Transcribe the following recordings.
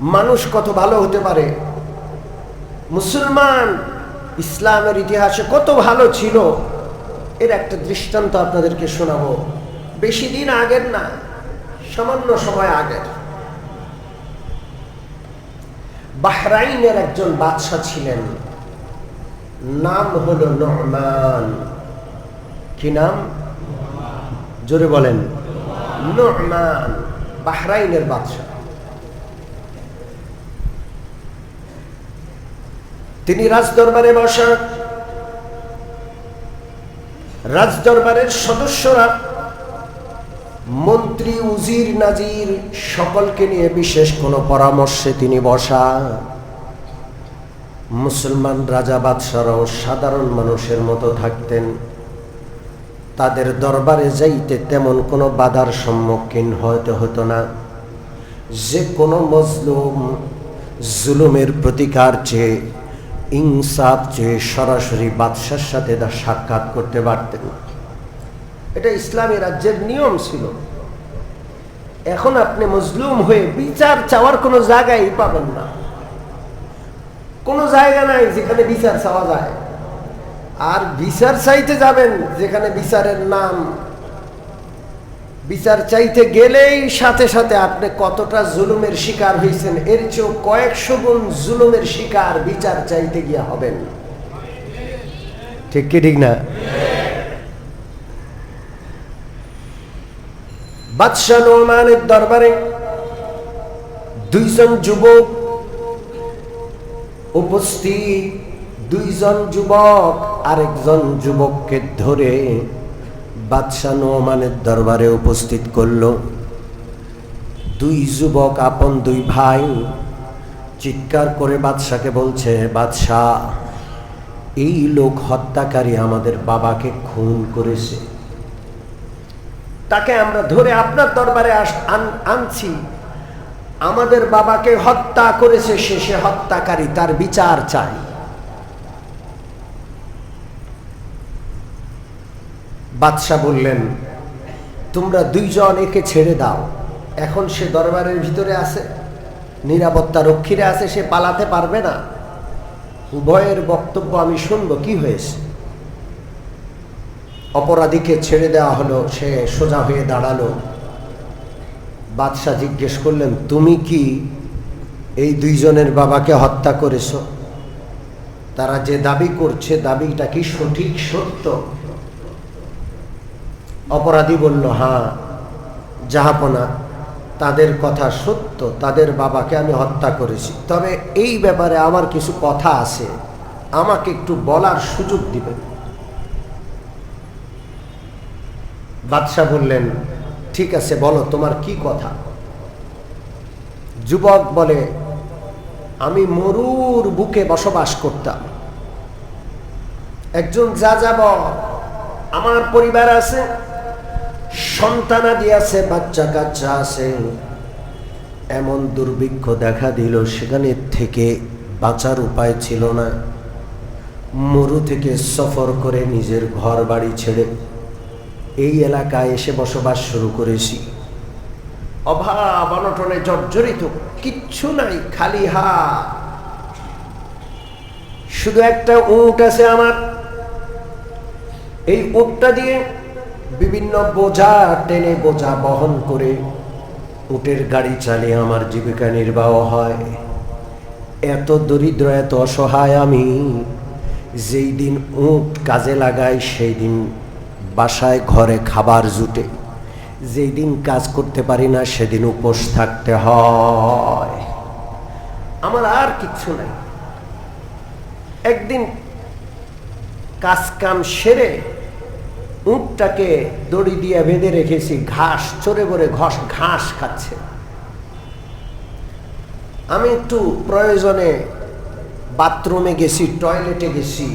মানুষ কত ভালো হতে পারে? মুসলমান ইসলামের ইতিহাসে কত ভালো ছিল? এর একটা দৃষ্টান্ত আপনাদেরকে শোনাবো। বেশি দিন আগের না, সামান্য সময় আগের। বাহরাইনের একজন বাদশাহ ছিলেন। নাম হলো নহমান কি নাম? জোরে বলেন। নহমান বাহরাইনের বাদশাহ। তিনি রাজদরবারে বসা। রাজদরবারের সদস্যরা মন্ত্রী উজির নাজির সকলকে নিয়ে বিশেষ কোনো পরামর্শে তিনি বসা। মুসলমান রাজা বাদশারাও সাধারণ মানুষের মতো থাকতেন। তাদের দরবারে যাইতে তেমন কোনো বাধার সম্মুখীন হতে হতো না। যে কোনো মজলুম জুলুমের প্রতিকার চেয়ে ইনসাফ চেয়ে সরাসরি বাদশার সাথে তার সাক্ষাৎ করতে পারতেন এটা ইসলামী রাজ্যের নিয়ম ছিল। এখন আপনি মজলুম হয়ে বিচার চাওয়ার কোনো জায়গায় পাবেন না। কোনো জায়গা নাই যেখানে বিচার চাওয়া যায়। আর বিচার চাইতে যাবেন যেখানে বিচারের নাম বিচার চাইতে গেলেই সাথে সাথে আপনি কতটা জুলুমের শিকার হয়েছেন, এর চেয়েও কয়েকশো গুণ জুলুমের শিকার বিচার চাইতে গিয়ে হবেন। ঠিক কি, ঠিক না? বাদশাহ নোমানের দরবারে দুইজন যুবক উপস্থিত। দুইজন যুবক আরেকজন যুবককে ধরে বাদশাহ নোমানের দরবারে উপস্থিত করল। দুই যুবক, আপন দুই ভাই চিৎকার করে বাদশাকে বলছে, বাদশাহ, এই লোক হত্যাকারী আমাদের বাবাকে খুন করেছে। তাকে আমরা ধরে আপনার দরবারে আনছি। আমাদের বাবাকে হত্যা করেছে শেষে হত্যাকারী, তার বিচার চাই। বাদশাহ বললেন, তোমরা দুইজন একে ছেড়ে দাও। এখন সে দরবারের ভিতরে আছে। নিরাপত্তা রক্ষীরা আছে, সে পালাতে পারবে না। উভয়ের বক্তব্য আমি শুনব, কি হয়েছে? অপরাধীকে ছেড়ে দেওয়া হলো, সে সোজা হয়ে দাঁড়াল। বাদশাহ জিজ্ঞেস করলেন, তুমি কি এই দুইজনের বাবাকে হত্যা করেছ? তারা যে দাবি করছে, দাবিটা কি সঠিক সত্য? অপরাধী বলল হ্যাঁ যাহাপনা, তাদের কথা সত্য, তাদের বাবাকে আমি হত্যা করেছি। তবে এই ব্যাপারে আমার কিছু কথা আছে, আমাকে একটু বলার সুযোগ দিবেন। বাদশাহ বললেন, ঠিক আছে, বলো, তোমার কি কথা? যুবক বলে, আমি মরুর বুকে বসবাস করতাম। একজন যা যাব আমার পরিবার আছে সন্তানাদি আছে বাচ্চা কাচ্চা আছে। এমন দুর্ভিক্ষ দেখা দিল, সেখানে থেকে বাঁচার উপায় ছিল না। মরু থেকে সফর করে নিজের ঘর বাড়ি ছেড়ে এই এলাকায় এসে বসবাস শুরু করেছি। অভাব, অনটনে জর্জরিত, কিচ্ছু নাই, খালি হা শুধু একটা উঁট আছে আমার। এই উঁটটা দিয়ে বিভিন্ন বোঝা টেনে বোঝা বহন করে উটের গাড়ি চালিয়ে আমার জীবিকা নির্বাহ হয়। এত দরিদ্র, এত অসহায় আমি, যেই দিন উঁট কাজে লাগাই, সেই দিন বাসায়, ঘরে খাবার জুটে। যেই দিন কাজ করতে পারি না, সেদিন উপোস থাকতে হয়। আমার আর কিচ্ছু নাই। একদিন কাজ কাম সেরে উঁটটাকে দড়ি দিয়ে বেঁধে রেখেছি, ঘাস চড়ে বরে ঘস, ঘাস খাচ্ছে। আমি একটু প্রয়োজনে বাথরুমে গেছি, টয়লেটে গেছি।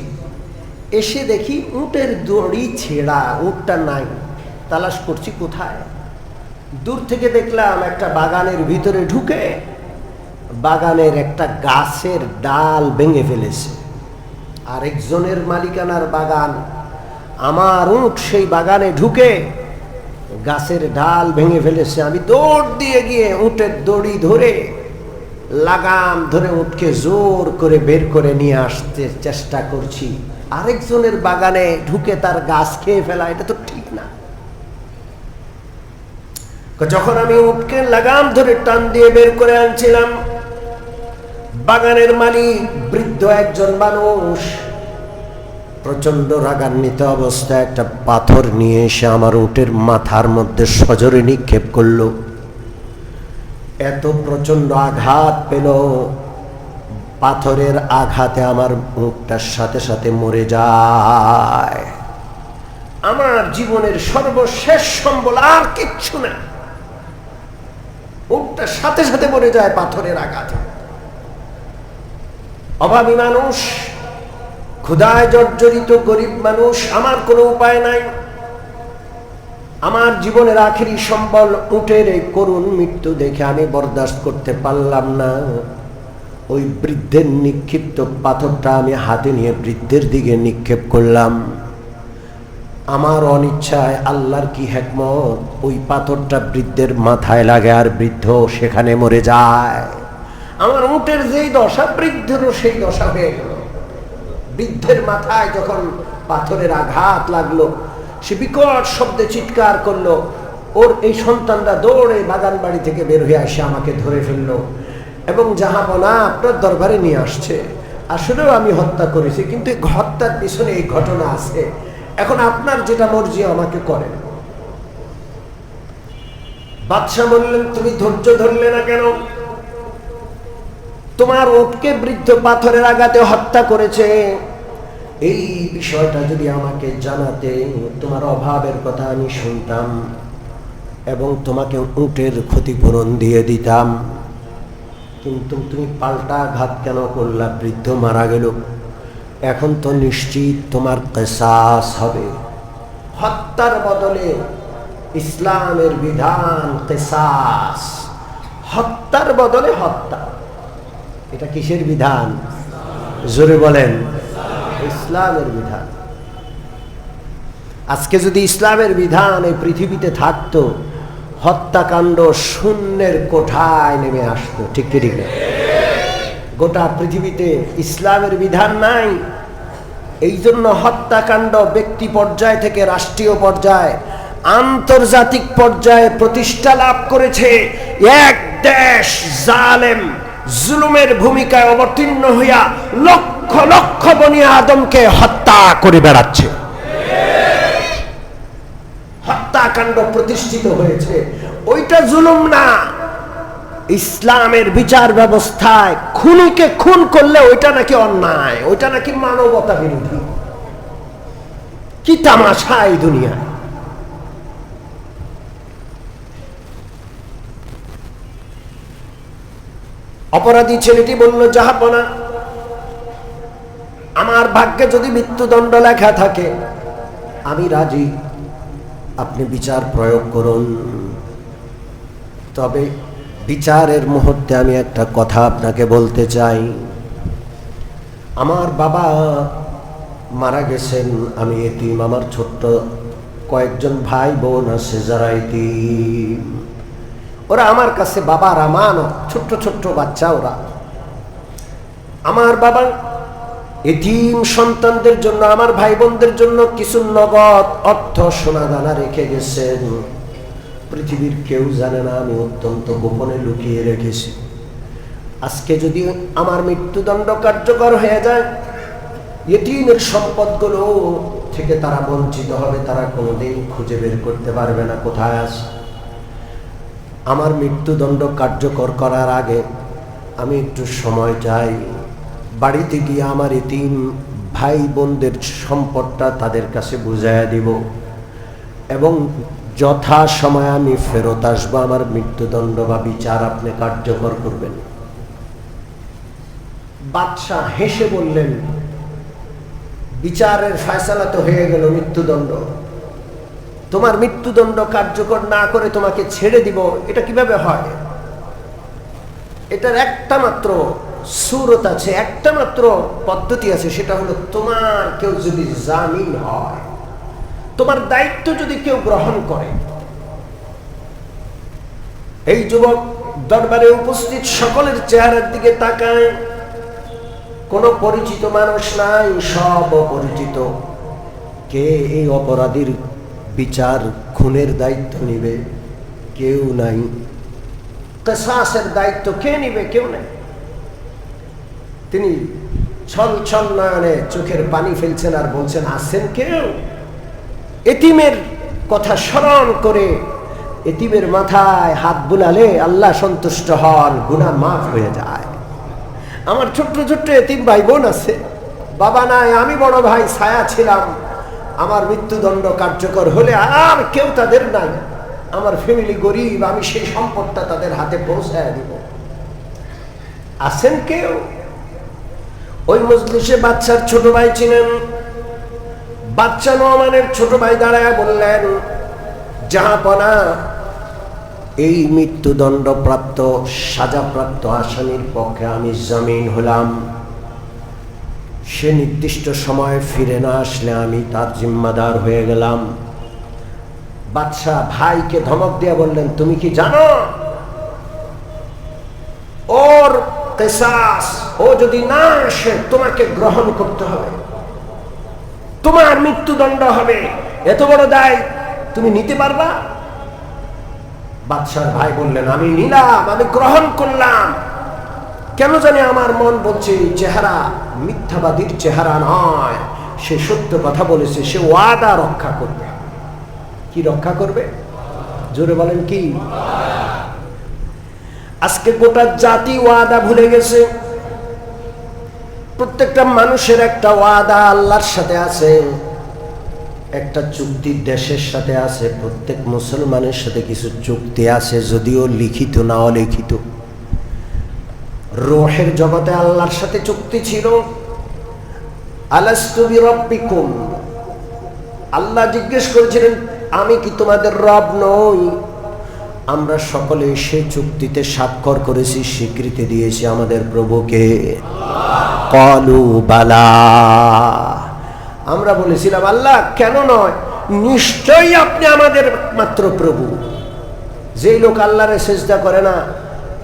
এসে দেখি উটের দড়ি ছেঁড়া, উটটা নাই। তালাশ করছি, কোথায়? দূর থেকে দেখলাম একটা বাগানের ভিতরে ঢুকে বাগানের একটা গাছের ডাল ভেঙে ফেলেছে। আরেকজনের মালিকানার বাগান আমার উঠ সেই বাগানে ঢুকে গাছের ডাল ভেঙে ফেলেছে। আমি দৌড় দিয়ে গিয়ে উটের দড়ি ধরে লাগাম ধরে উঠকে জোর করে বের করে নিয়ে আসতে চেষ্টা করছি। আরেকজনের বাগানে ঢুকে তার গাছ খেয়ে ফেলা, এটা তো ঠিক না। যখন আমি উঠকে লাগাম ধরে টান দিয়ে বের করে আনছিলাম, বাগানের মালিক বৃদ্ধ একজন মানুষ প্রচণ্ড রাগান্বিত অবস্থায় একটা পাথর নিয়ে এসে আমার উটের মাথার মধ্যে সজরে নিক্ষেপ করল। এত প্রচণ্ড আঘাত পেল। পাথরের আঘাতে আমার মুখটার সাথে সাথে মরে যায়। আমার জীবনের সর্বশেষ সম্বল আর কিচ্ছু না। মুখটার সাথে সাথে মরে যায় পাথরের আঘাতে। অভাবী মানুষ ক্ষুদায় জর্জরিত গরিব মানুষ আমার কোনো উপায় নাই। আমার জীবনের আখেরি সম্বল উঠের এই করুণ মৃত্যু দেখে আমি বরদাস্ত করতে পারলাম না। ওই বৃদ্ধের নিক্ষিপ্ত পাথরটা আমি হাতে নিয়ে বৃদ্ধের দিকে নিক্ষেপ করলাম। আমার অনিচ্ছায় আল্লাহর কি হেকমত? ওই পাথরটা বৃদ্ধের মাথায় লাগে আর বৃদ্ধ সেখানে মরে যায়। আমার উটের যেই দশা, বৃদ্ধেরও সেই দশা হয়ে গেল বৃদ্ধের মাথায় যখন পাথরের আঘাত লাগল, সে বিকট শব্দে চিৎকার করল, ওর এই সন্তানরা দৌড়ে বাগান বাড়ি থেকে বের হয়ে আসে আমাকে ধরে ফেলল এবং জাহাপনা আপনার দরবারে নিয়ে আসছে। আসলেও আমি হত্যা করেছি, কিন্তু হত্যার পিছনে এই ঘটনা আছে। এখন আপনার যেটা মর্জি আমাকে করেন। বাদশাহ বললেন, তুমি ধৈর্য ধরলে না কেন? তোমার ওটকে বৃদ্ধ পাথরের আঘাতে হত্যা করেছে। এই বিষয়টা যদি আমাকে জানাতে তোমার অভাবের কথা আমি শুনতাম এবং তোমাকে উটের ক্ষতিপূরণ দিয়ে দিতাম, কিন্তু তুমি পাল্টা আঘাত কেন করলা? বৃদ্ধ মারা গেল। এখন তো নিশ্চিত তোমার কেসাস হবে। হত্যার বদলে ইসলামের বিধান কেসাস। হত্যার বদলে হত্যা। এটা কিসের বিধান? জোরে বলেন। ইসলামের বিধান। আজকে যদি ইসলামের বিধান এই পৃথিবীতে থাকতো, হত্যাকাণ্ড শূন্যের কোঠায় নেমে আসতো, ঠিক ঠিক না? গোটা পৃথিবীতে ইসলামের বিধান নাই। এই জন্য হত্যাকাণ্ড ব্যক্তি পর্যায় থেকে রাষ্ট্রীয় পর্যায়ে, আন্তর্জাতিক পর্যায়ে প্রতিষ্ঠা লাভ করেছে এক দেশ জালেম। জুলুমের ভূমিকায় অবতীর্ণ হইয়া লক্ষ লক্ষ লক্ষ বনি আদমকে হত্যা করে বেড়াচ্ছে। হত্যাকাণ্ড প্রতিষ্ঠিত হয়েছে। ওইটা জুলুম না। ইসলামের বিচার ব্যবস্থায় খুনিকে খুন করলে ওইটা নাকি অন্যায়, ওইটা নাকি মানবতা বিরোধী। কি তামাশা এই দুনিয়ায়? অপরাধী ছেলেটি বলল জাহাপনা আমার ভাগ্যে যদি মৃত্যুদণ্ড লেখা থাকে, আমি রাজি। আপনি বিচার প্রয়োগ করুন। তবে বিচারের মুহূর্তে আমি একটা কথা আপনাকে বলতে চাই। আমার বাবা মারা গেছেন, আমি এতিম। আমার ছোট্ট কয়েকজন ভাই বোন আছে যারা এতিম। ওরা আমার কাছে বাবার আমানত, ছোট্ট ছোট্ট বাচ্চা ওরা। আমার বাবা এতিম সন্তানদের জন্য, আমার ভাই বোনদের জন্য কিছু নগদ অর্থ সোনা দানা রেখে গেছেন। পৃথিবীর কেউ জানে না, আমি অত্যন্ত গোপনে লুকিয়ে রেখেছি। আজকে যদি আমার মৃত্যুদণ্ড কার্যকর হয়ে যায় এটিমের সম্পদগুলো থেকে তারা বঞ্চিত হবে, তারা কোনোদিন খুঁজে বের করতে পারবে না, কোথায় আছে? আমার মৃত্যুদণ্ড কার্যকর করার আগে আমি একটু সময় চাই। বাড়িতে গিয়ে আমার এতিম ভাই বোনদের সম্পদটা তাদের কাছে বুঝাইয়া দিব। এবং যথা সময় আমি ফেরত আসব, আমার মৃত্যুদণ্ড বা বিচার আপনি কার্যকর করবেন। বাদশাহ হেসে বললেন, বিচারের ফয়সালা তো হয়ে গেল মৃত্যুদণ্ড। তোমার মৃত্যুদণ্ড কার্যকর না করে তোমাকে ছেড়ে দিব, এটা কীভাবে হয়? এটার একটা মাত্র সুরত আছে, একটা মাত্র পদ্ধতি আছে, সেটা হলো তোমার কেউ যদি জামিন হয়, তোমার দায়িত্ব যদি কেউ গ্রহণ করে, এই যুবক দরবারে উপস্থিত, সকলের চেহারার দিকে তাকায়, কোনো পরিচিত মানুষ নাই, সব অপরিচিত। কে এই অপরাধীর বিচার খুনের দায়িত্ব নিবে? কেউ নাই। কেসাসের দায়িত্ব কে নিবে? কেউ নেই। তিনি ছল নয়নে চোখের পানি ফেলছেন আর বলছেন আসেন কেউ? এতিমের কথা স্মরণ করে এতিমের মাথায় হাত বুলালে আল্লাহ সন্তুষ্ট হন, গুনাহ মাফ হয়ে যায়। আমার ছোট্ট ছোট্ট এতিম ভাই বোন আছে। বাবা নাই, আমি বড় ভাই, ছায়া ছিলাম। আমার মৃত্যুদণ্ড কার্যকর হলে আর কেউ তাদের নাই। আমার ফ্যামিলি গরিব, আমি সেই সম্পদটা তাদের হাতে পৌঁছায় দিব। আছেন কেউ? ওই মজলিসে বাচ্চার ছোট ভাই ছিলেন। বাচ্চা নোমানের ছোট ভাই দাঁড়ায় বললেন জাহাপনা এই মৃত্যুদণ্ড প্রাপ্ত সাজাপ্রাপ্ত আসামির পক্ষে আমি জামিন হলাম। সে নির্দিষ্ট সময় ফিরে না আসলে আমি তার জিম্মাদার হয়ে গেলাম। বাদশাহ ভাইকে ধমক দিয়ে বললেন, তুমি কি জানো ওর ও যদি না আসে, তোমাকে গ্রহণ করতে হবে। তোমার মৃত্যুদণ্ড হবে। এত বড় দায় তুমি নিতে পারবা? ভাই বললেন, আমি নিলাম, আমি গ্রহণ করলাম। কেন জানি আমার মন বলছে চেহারা মিথ্যাবাদীর চেহারা নয়। সে সত্য কথা বলেছে, সে ওয়াদা রক্ষা করবে। কি রক্ষা করবে? জোরে বলেন কি? আজকে গোটা জাতি ওয়াদা ভুলে গেছে। প্রত্যেকটা মানুষের একটা ওয়াদা আল্লাহর সাথে আছে, একটা চুক্তি দেশের সাথে আছে, প্রত্যেক মুসলমানের সাথে কিছু চুক্তি আছে, যদিও লিখিত না অলিখিত। রোহের জগতে আল্লাহর সাথে চুক্তি ছিল। আল্লাহ জিজ্ঞেস করেছিলেন, আমি কি তোমাদের রব নই? আমরা সকলে সে চুক্তিতে স্বাক্ষর করেছি, স্বীকৃতি দিয়েছি আমাদের প্রভুকে। কলু বালা। আমরা বলেছিলাম, আল্লাহ, কেন নয়? নিশ্চয়ই আপনি আমাদের মাত্র প্রভু। যেই লোক আল্লাহরে চেষ্টা করে না,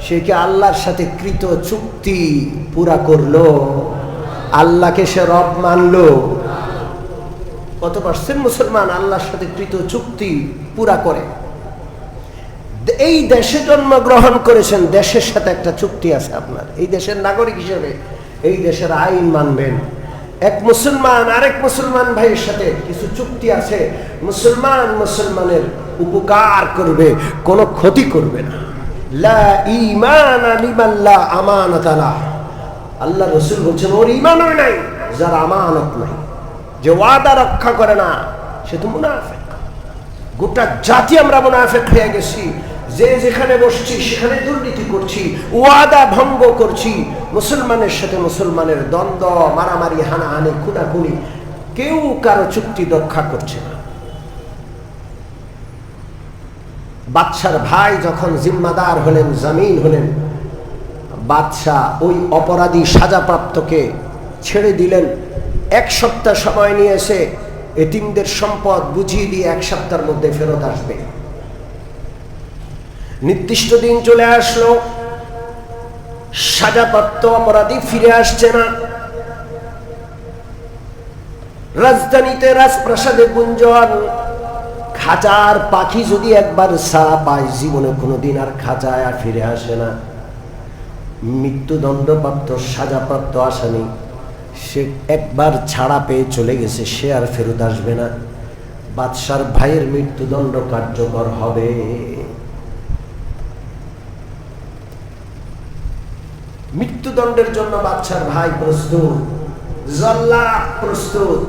সে কি আল্লাহর সাথে কৃত চুক্তি পুরা করল? আল্লাহকে সে রব মানলো? কত পার্সেন্ট মুসলমান আল্লাহর সাথে কৃত চুক্তি পুরা করে? এই দেশে জন্মগ্রহণ করেছেন, দেশের সাথে একটা চুক্তি আছে আপনার। এই দেশের নাগরিক হিসেবে এই দেশের আইন মানবেন। এক মুসলমান, আরেক মুসলমান ভাইয়ের সাথে কিছু চুক্তি আছে, মুসলমান মুসলমানের উপকার করবে, কোনো ক্ষতি করবে না। আল্লাহ রসুল বলছেন, ওর ইমানও নাই, যার আমানত নাই। যে ওয়াদা রক্ষা করে না, সে তো মুনাফেক। গোটা জাতি আমরা মুনাফেক হয়ে গেছি। যে যেখানে বসছি, সেখানে দুর্নীতি করছি, ওয়াদা ভঙ্গ করছি, মুসলমানের সাথে মুসলমানের দ্বন্দ্ব, মারামারি, হানাহানি, খুনাখুনি, কেউ কারও চুক্তি রক্ষা করছে না। বাদশার ভাই যখন জিম্মাদার হলেন, জামিন হলেন, বাদশাহ ওই অপরাধী সাজাপ্রাপ্তকে ছেড়ে দিলেন। এক সপ্তাহ সময় নিয়ে এসে এতিমদের সম্পদ বুঝিয়ে দিয়ে এক সপ্তাহের মধ্যে ফেরত আসবে। নির্দিষ্ট দিন চলে আসলো। সাজাপ্রাপ্ত অপরাধী ফিরে আসছে না। রাজধানীতে রাজপ্রাসাদে গুঞ্জন, খাঁচার পাখি যদি একবার সারা পায়, জীবনে কোনোদিন আর খাঁচায় আর ফিরে আসে না। মৃত্যুদণ্ডপ্রাপ্ত, সাজাপ্রাপ্ত আসামি, সে একবার ছাড়া পেয়ে চলে গেছে, সে আর ফেরত আসবে না। বাদশার ভাইয়ের মৃত্যুদণ্ড কার্যকর হবে। মৃত্যুদণ্ডের জন্য বাচ্চার ভাই প্রস্তুত জল্লা প্রস্তুত।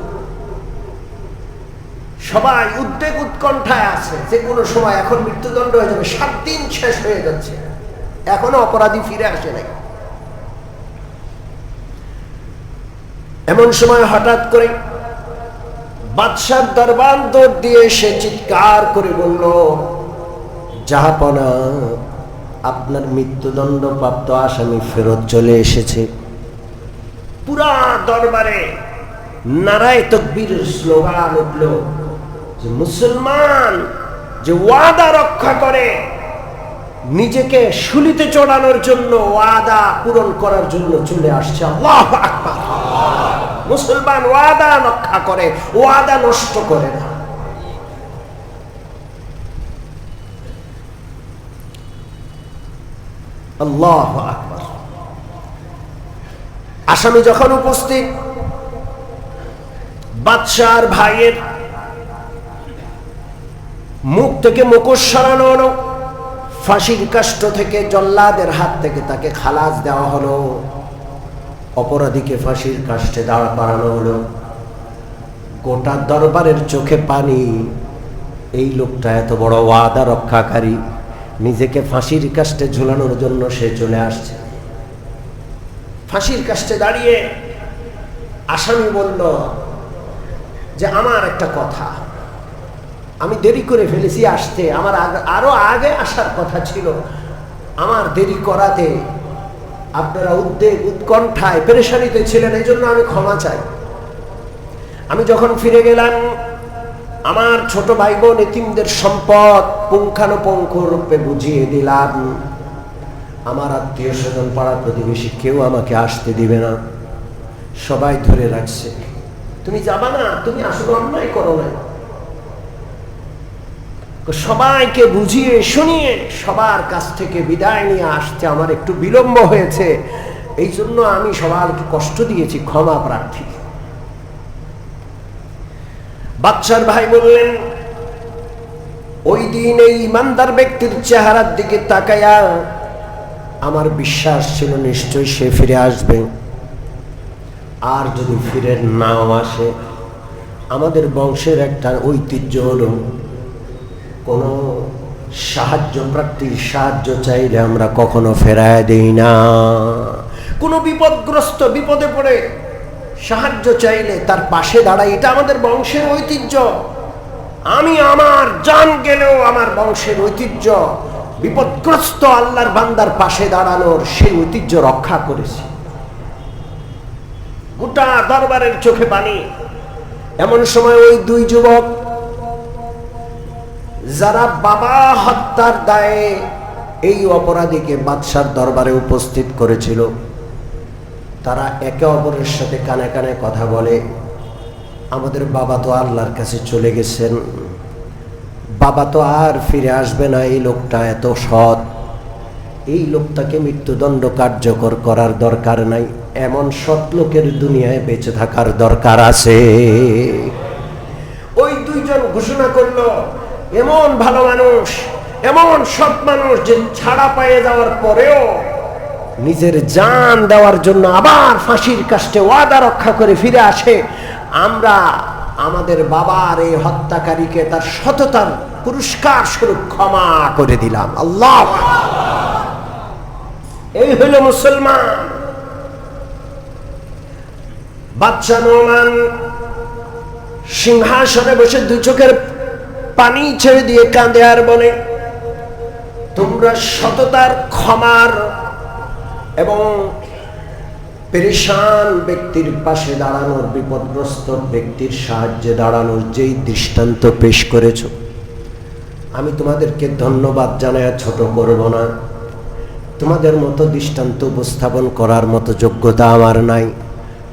সবাই উদ্বেগ উৎকণ্ঠায় আছে, যে কোনো সময় এখন মৃত্যুদণ্ড হয়ে যাবে, সাত দিন শেষ হয়ে যাচ্ছে। এখনও অপরাধী ফিরে আসে নাই। এমন সময় হঠাৎ করে বাদশার দরবার দিয়ে সে চিৎকার করে বলল, জাহাপনা আপনার মৃত্যুদণ্ড প্রাপ্ত আসামি ফেরত চলে এসেছে। পুরা দরবারে নারায় তকবীরের স্লোগান উঠল যে মুসলমান যে ওয়াদা রক্ষা করে, নিজেকে শুলিতে চড়ানোর জন্য, ওয়াদা পূরণ করার জন্য চলে আসছে আল্লাহ আকবার। মুসলমান ওয়াদা রক্ষা করে, ওয়াদা নষ্ট করে না। আল্লাহ আকবার। আসামি যখন উপস্থিত, বাদশার ভাইয়ের মুখ থেকে মুখোশ সরানো হলো, ফাঁসির কাষ্ট থেকে জল্লাদের হাত থেকে তাকে খালাস দেওয়া হলো, অপরাধীকে ফাঁসির কাষ্টে দাঁড়া করানো হলো। গোটা দরবারের চোখে পানি, এই লোকটা এত বড় ওয়াদা রক্ষাকারী। নিজেকে ফাঁসির কাষ্টে ঝুলানোর জন্য সে চলে আসছে। ফাঁসির কাষ্টে দাঁড়িয়ে আসামি বলল, যে আমার একটা কথা। আমি দেরি করে ফেলেছি আসতে। আমার আরও আগে আসার কথা ছিল। আমার দেরি করাতে আপনারা উদ্বেগ, উৎকণ্ঠায় পেরেশানিতে ছিলেন এই জন্য আমি ক্ষমা চাই। আমি যখন ফিরে গেলাম, আমার ছোট ভাই বোন এতিমদের সম্পদ পুঙ্খানুপুঙ্খ রূপে বুঝিয়ে দিলাম। আমার আত্মীয় স্বজন পাড়া প্রতিবেশী কেউ আমাকে আসতে দিবে না। সবাই ধরে রাখছে। তুমি যাবা না, তুমি আসলে অন্যায় করো না। সবাইকে বুঝিয়ে শুনিয়ে সবার কাছ থেকে বিদায় নিয়ে আসতে আমার একটু বিলম্ব হয়েছে। এই জন্য আমি সবাইকে কষ্ট দিয়েছি, ক্ষমা প্রার্থী। বাচ্চার ভাই বললেন ওই দিন এই ইমানদার ব্যক্তির চেহারার দিকে তাকায়া আমার বিশ্বাস ছিল নিশ্চয়ই সে ফিরে আসবে। আর যদি ফিরে নাও আসে, আমাদের বংশের একটা ঐতিহ্য হল, কোনো সাহায্য প্রার্থীর সাহায্য চাইলে আমরা কখনো ফেরায় দেই না। কোনো বিপদগ্রস্ত বিপদে পড়ে সাহায্য চাইলে তার পাশে দাঁড়াই এটা আমাদের বংশের ঐতিহ্য। আমি আমার জান গেলেও আমার বংশের ঐতিহ্য বিপদগ্রস্ত আল্লাহর বান্দার পাশে দাঁড়ানোর সেই ঐতিহ্য রক্ষা করেছি। গোটা দরবারের চোখে পানি। এমন সময় ওই দুই যুবক যারা বাবা হত্যার দায়ে এই অপরাধীকে বাদশার দরবারে উপস্থিত করেছিল, তারা একে অপরের সাথে কানে কানে কথা বলে আমাদের বাবা তো আল্লাহর কাছে চলে গেছেন। বাবা তো আর ফিরে আসবে না এই লোকটা এত সৎ। এই লোকটাকে মৃত্যুদণ্ড কার্যকর করার দরকার নাই। এমন সৎ লোকের দুনিয়ায় বেঁচে থাকার দরকার আছে। ওই দুইজন ঘোষণা করল, এমন ভালো মানুষ, এমন সৎ মানুষ যে ছাড়া পেয়ে যাওয়ার পরেও নিজের জান দেওয়ার জন্য আবার ফাঁসির কাষ্টে ওয়াদা রক্ষা করে ফিরে আসে। আমরা আমাদের বাবার এই হত্যাকারীকে তার সততার পুরস্কার স্বরূপ ক্ষমা করে দিলাম। আল্লাহ। এই হইল মুসলমান। বাচ্চা নোমান সিংহাসনে বসে দুই চোখের পানি ছেড়ে দিয়ে কাঁদে আর বলে, তোমরা সততার ক্ষমার এবং পেরেশান ব্যক্তির পাশে দাঁড়ানোর, বিপদগ্রস্ত ব্যক্তির সাহায্যে দাঁড়ানোর যেই দৃষ্টান্ত পেশ করেছ, আমি তোমাদেরকে ধন্যবাদ জানাই ছোট করব না। তোমাদের মতো দৃষ্টান্ত উপস্থাপন করার মতো যোগ্যতা আমার নাই।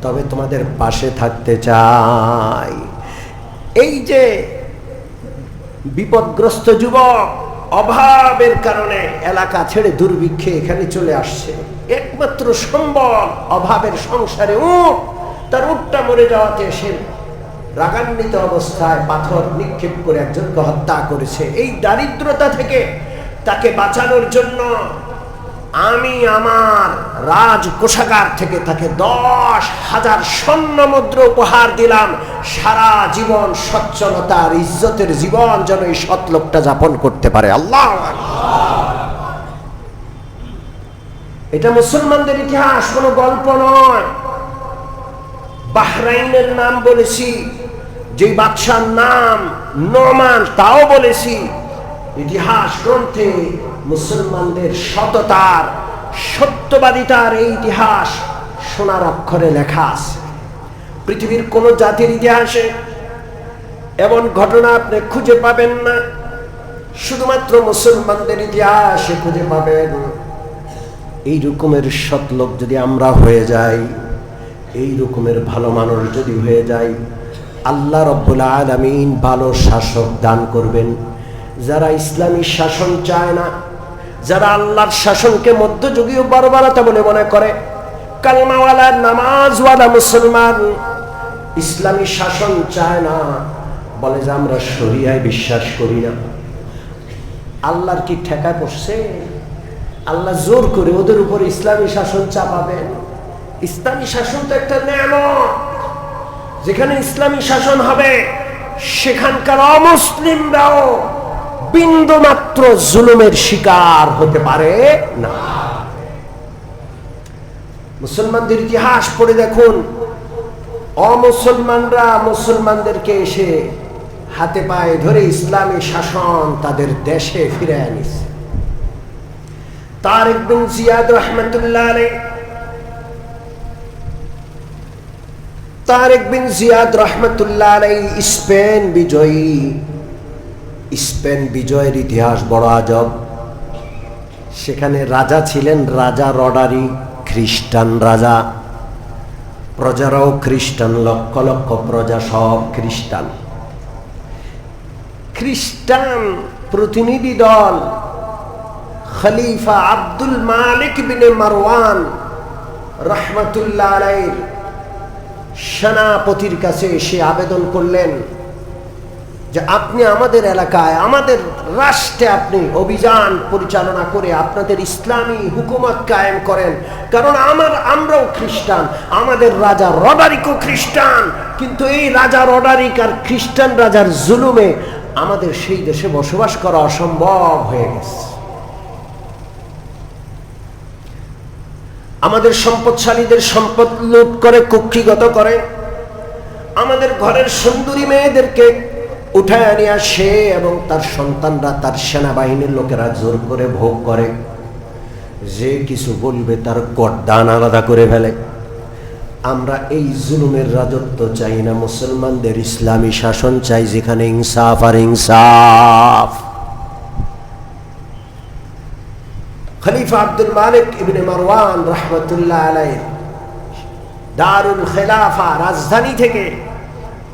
তবে তোমাদের পাশে থাকতে চাই। এই যে বিপদগ্রস্ত যুবক অভাবের কারণে এলাকা ছেড়ে দুর্ভিক্ষে এখানে চলে আসছে। একমাত্র সম্বল অভাবের সংসারে উঠ, তার উঠটা মরে যাওয়াতে সে রাগান্বিত অবস্থায় পাথর নিক্ষেপ করে একজনকে হত্যা করেছে। এই দারিদ্রতা থেকে তাকে বাঁচানোর জন্য আমি আমার রাজ কোষাগার থেকে তাকে দশ হাজার স্বর্ণ মুদ্র উপহার দিলাম। সারা জীবন সচ্ছলতার ইজ্জতের জীবন যেন এই সৎ লোকটা যাপন করতে পারে। আল্লাহ! এটা মুসলমানদের ইতিহাস, কোনো গল্প নয়। বাহরাইনের নাম বলেছি যে বাদশার নাম নমান, তাও বলেছি, ইতিহাস গ্রন্থে মুসলমানদের সততার, সত্যবাদিতার এই ইতিহাস সোনার অক্ষরে লেখা আছে। পৃথিবীর কোন জাতির ইতিহাসে এমন ঘটনা আপনি খুঁজে পাবেন না। শুধুমাত্র মুসলমানদের ইতিহাসে খুঁজে পাবেন। এই রকমের সৎ লোক যদি আমরা হয়ে যাই, এই রকমের ভালো মানুষ যদি হয়ে যাই, আল্লাহ রব্বুল আলমিন ভালো শাসক দান করবেন। যারা ইসলামী শাসন চায় না, যারা আল্লাহর শাসনকে মধ্যযুগীয় বর্বরতা বলে মনে করে, কালমাওয়ালা নামাজওয়ালা মুসলমান, ইসলামী শাসন চায় না, বলে যে আমরা শরিয়ায় বিশ্বাস করি না। আল্লাহর কি ঠেকায় পড়ছে আল্লাহ জোর করে ওদের উপর ইসলামী শাসন চাপাবেন। ইসলামী শাসন তো একটা নিয়ামত। যেখানে ইসলামী শাসন হবে, সেখানকার অমুসলিমরাও বিন্দু মাত্র জুলুমের শিকার হতে পারে না। মুসলমানদের ইতিহাস পড়ে দেখুন। অমুসলমানরা মুসলমানদেরকে এসে হাতে পায়ে ধরে ইসলামী শাসন তাদের দেশে ফিরে আনিছে তারেক বিন জিয়াদ রহমতুল্লাহ আলাই তারেক বিন জিয়াদ রহমতুল্লাহ আলাই স্পেন বিজয়ী। স্পেন বিজয়ের ইতিহাস বড় আজব। সেখানে রাজা ছিলেন রাজা রডারি, খ্রিস্টান রাজা। প্রজারাও খ্রিস্টান, লক্ষ লক্ষ প্রজা সব খ্রিস্টান। খ্রিস্টান প্রতিনিধি দল খলিফা আব্দুল মালিক বিনে মারওয়ান রহমতুল্লাহ আলাইর সেনাপতির কাছে এসে আবেদন করলেন যে আপনি আমাদের এলাকায়, আমাদের রাষ্ট্রে আপনি অভিযান পরিচালনা করে আপনাদের ইসলামী হুকুমত কায়েম করেন। কারণ আমার, আমরাও খ্রিস্টান, আমাদের রাজা রডারিকও খ্রিস্টান। কিন্তু এই রাজা রডারিক আর খ্রিস্টান রাজার জুলুমে আমাদের সেই দেশে বসবাস করা অসম্ভব হয়ে গেছে। আমাদের সম্পদশালীদের সম্পদ লুট করে, কুক্ষিগত করে। আমাদের ঘরের সুন্দরী মেয়েদেরকে উঠায় আনিয়া সে এবং তার সন্তানরা, তার সেনাবাহিনীর লোকেরা জোর করে ভোগ করে। যে কিছু বলবে তার গড্ডান আলাদা করে ফেলে। আমরা এই জুলুমের রাজত্ব চাই না। মুসলমানদের ইসলামী শাসন চাই যেখানে ইনসাফ আর ইনসাফ। খলিফা আব্দুল মালিক ইবনে মারওয়ান রহমতুল্লাহ আলাই দারুল খেলাফা রাজধানী থেকে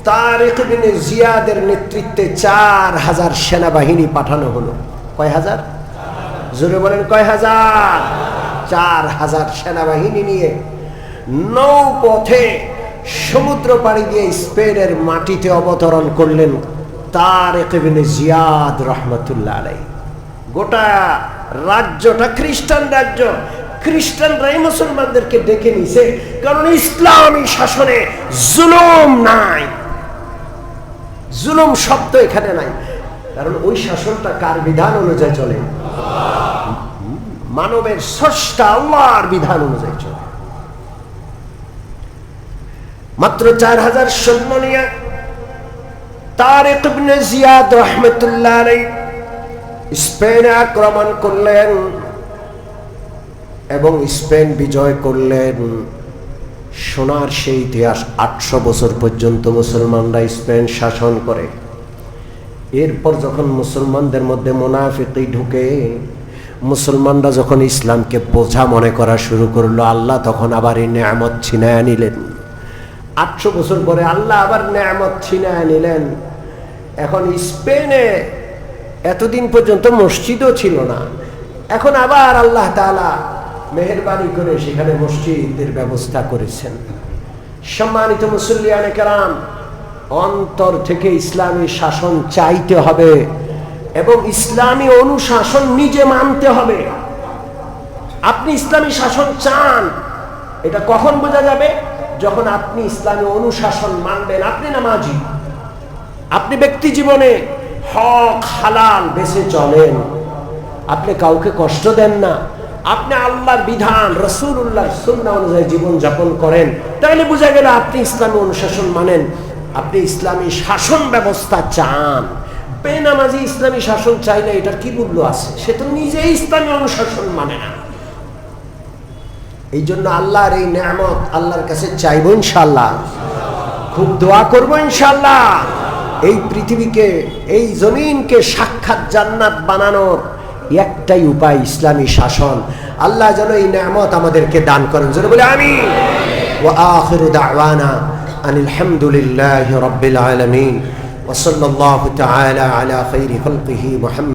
তারেক বিনে জিয়াদের নেতৃত্বে চার হাজার সেনাবাহিনী পাঠানো হলো। কয় হাজার? জোরে বলেন কয় হাজার? চার হাজার সেনাবাহিনী নিয়ে নৌপথে সমুদ্র পাড়ি দিয়ে স্পেনের মাটিতে অবতরণ করলেন তারেক বিনে জিয়াদ রহমতুল্লাহ আলাই গোটা রাজ্যটা খ্রিস্টান রাজ্য। খ্রিস্টানরাই মুসলমানদেরকে ডেকে নিছে কারণ ইসলামী শাসনে জুলুম নাই। জুলুম শব্দ এখানে নাই। কারণ ওই শাসনটা কার বিধান অনুযায়ী চলে? মানবের স্রষ্টা আল্লাহর বিধান অনুযায়ী চলে। মাত্র চার হাজার সৈন্য নিয়ে তারেক ইবনে জিয়াদ রহমতুল্লাহ স্পেনে আক্রমণ করলেন এবং স্পেন বিজয় করলেন। সোনার সেই ইতিহাস আটশো বছর পর্যন্ত মুসলমানরা স্পেন শাসন করে। এরপর যখন মুসলমানদের মধ্যে মোনাফিকি ঢুকে, মুসলমানরা যখন ইসলামকে বোঝা মনে করা শুরু করল, আল্লাহ তখন আবার এই নেয়ামত ছিনায় নিলেন। আটশো বছর পরে আল্লাহ আবার নেয়ামত ছিনায় নিলেন। এখন স্পেনে এতদিন পর্যন্ত মসজিদও ছিল না। এখন আবার আল্লাহ তালা মেহরবানি করে সেখানে মসজিদের ব্যবস্থা করেছেন। সম্মানিত মুসল্লিয়ানে কারাম, অন্তর থেকে ইসলামী শাসন চাইতে হবে এবং ইসলামী অনুশাসন নিজে মানতে হবে। আপনি ইসলামী শাসন চান, এটা কখন বোঝা যাবে? যখন আপনি ইসলামী অনুশাসন মানবেন। আপনি নামাজি, আপনি ব্যক্তি জীবনে হক, হালাল বেছে চলেন। আপনি কাউকে কষ্ট দেন না। আপনি আল্লাহর বিধান রসুল উল্লাহর সুন্না অনুযায়ী জীবন যাপন করেন। তাহলে বোঝা গেল আপনি ইসলামী অনুশাসন মানেন। আপনি ইসলামী শাসন ব্যবস্থা চান। বেনামাজি ইসলামী শাসন চাই না এটার কি মূল্য আছে? সে তো নিজেই ইসলামী অনুশাসন মানে না। এই জন্য আল্লাহর এই নেয়ামত আল্লাহর কাছে চাইব ইনশাল্লাহ খুব দোয়া করব ইনশাল্লাহ এই পৃথিবীকে এই জমিনকে সাক্ষাৎ জান্নাত বানানোর একটাই উপায় ইসলামী শাসন আল্লাহ যেন এই নেয়ামত আমাদেরকে দান করেন যেন বলে আমি وآخر دعوانا أن الحمد لله رب العالمين وصلى الله تعالى على خير خلقه محمد